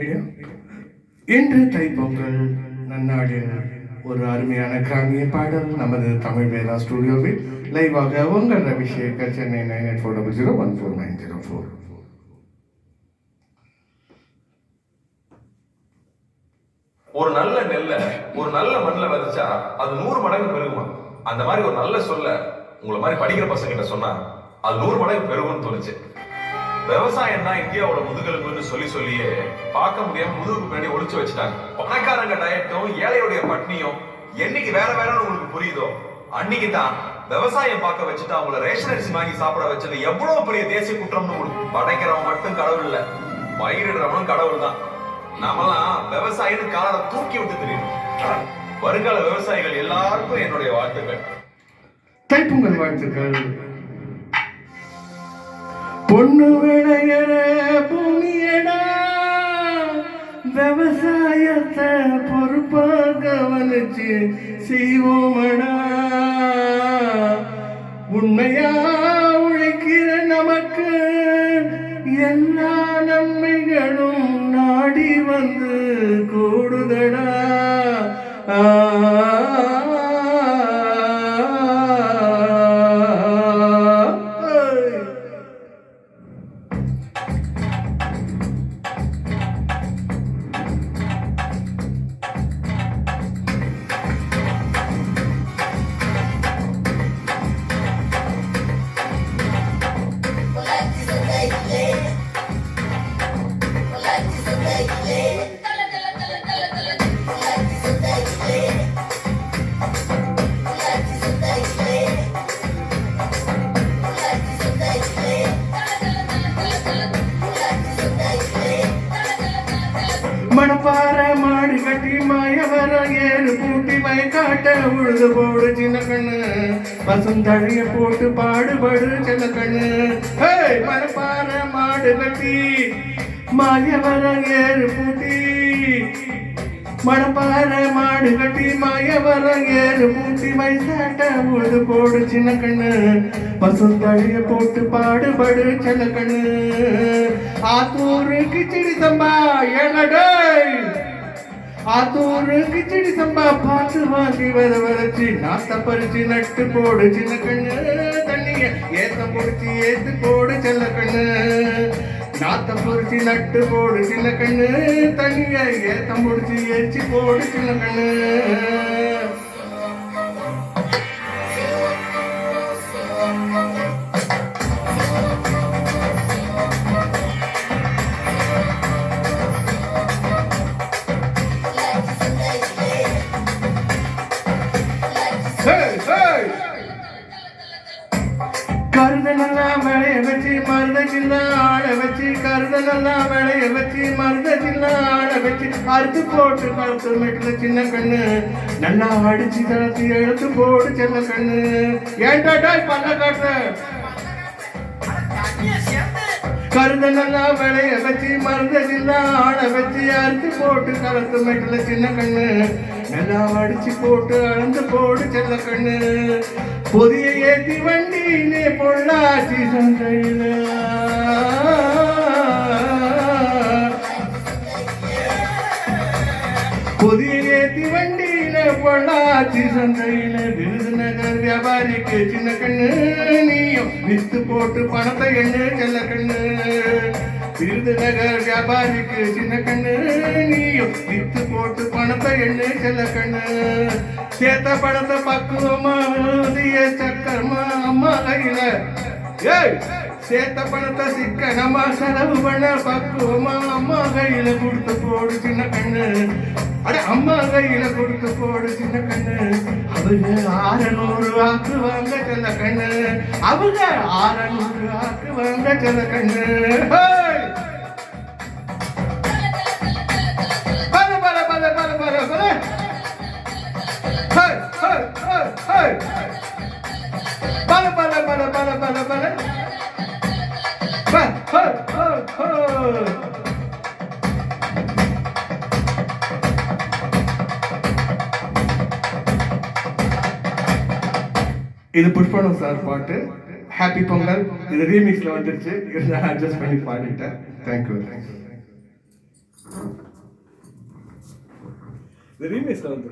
ரெடியா? இன்று தைப்பொங்கல் நன்னாடு ஒரு அருமையான கிராமிய பாடல். நமது தமிழ் வேதா ஸ்டுடியோவில் லைவாக உங்கள் அபிஷேகர் Chennai nine eight four double zero one four nine zero four. ஒரு நல்ல நெல்லை ஒரு நல்ல மண்ணில் விதைச்சா அது நூறு மடங்கு பெருகுமா? அந்த மாதிரி ஒரு நல்ல சொல்ல உங்களை மாதிரி படிக்கிற பசங்க கிட்ட சொன்னா அது நூறு மடங்கு பெருகும்னு தோணுச்சு. விவசாயம் தான் இந்தியாவோட முதுகெலும்புன்னு சொல்லி சொல்லியே பார்க்க முடியாம முதுகுக்கு பின்னாடி ஒளிச்சு வச்சுட்டாங்க. பணக்காரங்க டயட்டும் ஏழையுடைய பட்னியும் என்னைக்கு வேற வேறன்னு உங்களுக்கு புரியுதோ அன்னைக்கு தான் விவசாயம் பார்க்க வச்சுட்டு அவங்கள ரேஷன் அரிசி வாங்கி சாப்பிட வச்சது எவ்வளவு பெரிய தேசிய குற்றம்னு உங்களுக்கு படைக்கிறவன் மட்டும் கடவுள் இல்ல பயிரிடுறவனும் கடவுள் தான் நாமெல்லாம் விவசாயின்னு காலத்தை தூக்கி விட்டு தெரியும் வருங்கால விவசாயிகள் எல்லாருக்கும் என்னுடைய வாழ்த்துக்கள். தைப்பொங்கல் வாழ்த்துக்கள். பொண்ணு விளையற பூமியடா விவசாயத்தை பொறுப்பா கவனிச்சு செய்வோமடா. உண்மையா உழைக்கிற நமக்கு எல்லா நன்மைகளும் நாடி வந்து கூடுதடா. ஆ. மணப்பாற மாடி கட்டி மாயவர ஏறு பூட்டி வயக்காட்ட உழுது போடு சின்ன கண்ணு பசுந்தழைய போட்டு பாடுபடு சின்ன கண்ணு ஹேய் மணப்பாற மாடு கட்டி மாயவர ஏறு பூட்டி மணப்பாற மாடு கட்டி மாயவர ஏறு பூட்டி வயசாட்ட உழுது போடு சின்ன கண்ணு. பசுந்தழைய போட்டு பாடுபடு சின்ன கண்ணு. ஆத்தூரு கிச்சடி சம்பா என்னடே ஆத்தூரு கிச்சடி சம்பா பாட்டு வாங்கி வர வரச்சு நாத்த பறிச்சு நட்டு போடு சின்ன கண்ணு. தண்ணிய ஏத்த முடிச்சு ஏத்து போடு செல்ல கண்ணு. நாத்த பொறிச்சு நட்டு போடு சின்ன கண்ணு தண்ணிய ஏத்தம் முடிச்சு ஏச்சி போடு சின்ன கண்ணு. கருதனெல்லாம் விளைய வச்சு மருத சின்ன ஆட வச்சு கருதலெல்லாம் விளைய வச்சு மருத சின்ன ஆட வச்சு அறுத்து போட்டு கழுத்து மெட்டுல சின்ன கண்ணு. நல்லா அடிச்சு தளர்த்தி எடுத்து போட்டு சின்ன கண்ணு. ஏன்டாட்டா பண்ண காட்டு கருதலெல்லாம் விளைய வச்சு மருந்த சின்ன ஆட வச்சு அறுத்து போட்டு கலத்து மெட்டில சின்ன கண்ணு. நல்லா அடிச்சு போட்டு அளந்து போடு செல்ல கண்ணு. புதிய ஏத்தி வண்டியிலே பொள்ளாச்சி சந்தையில புதிய ஏத்தி வண்டியில பொள்ளாச்சி சந்தையில விருதுநகர் வியாபாரிக்கு சின்ன கண்ணு நீயும் வித்து போட்டு பணத்தை எண்ணு செல்ல கண்ணு. விருதுநகர் வியாபாரிக்கு சின்ன கண்ணு நீயும் வித்து போட்டு பணத்தை எண்ணு செல்ல கண்ணு. சேத்த பணத்தை பக்குவமா ஊதிய சக்கரமா அம்மா கையில. ஏய் சேத்த பணத்தை சிக்கனமா செலவு பண்ண பக்குவமா அம்மா கையில கொடுத்து போடு சின்ன கண்ணு. அட அம்மா கையில கொடுத்து போடு சின்ன கண்ணு. அவங்க ஆறநூறு வாக்கு வாங்க செல்ல கண்ணு. அவங்க ஆறநூறு வாக்கு வாங்க செல்ல கண்ணு. இது புஷ்பனம் சார் பாட்டு. ஹாப்பி பொங்கல் இது ரீமிக்ஸில் வந்துருச்சு. இருந்தாலும் அட்ஜஸ்ட் பண்ணி பாடிட்டேன். தேங்க்யூ தேங்க்யூ இது ரீமிக்ஸில் வந்து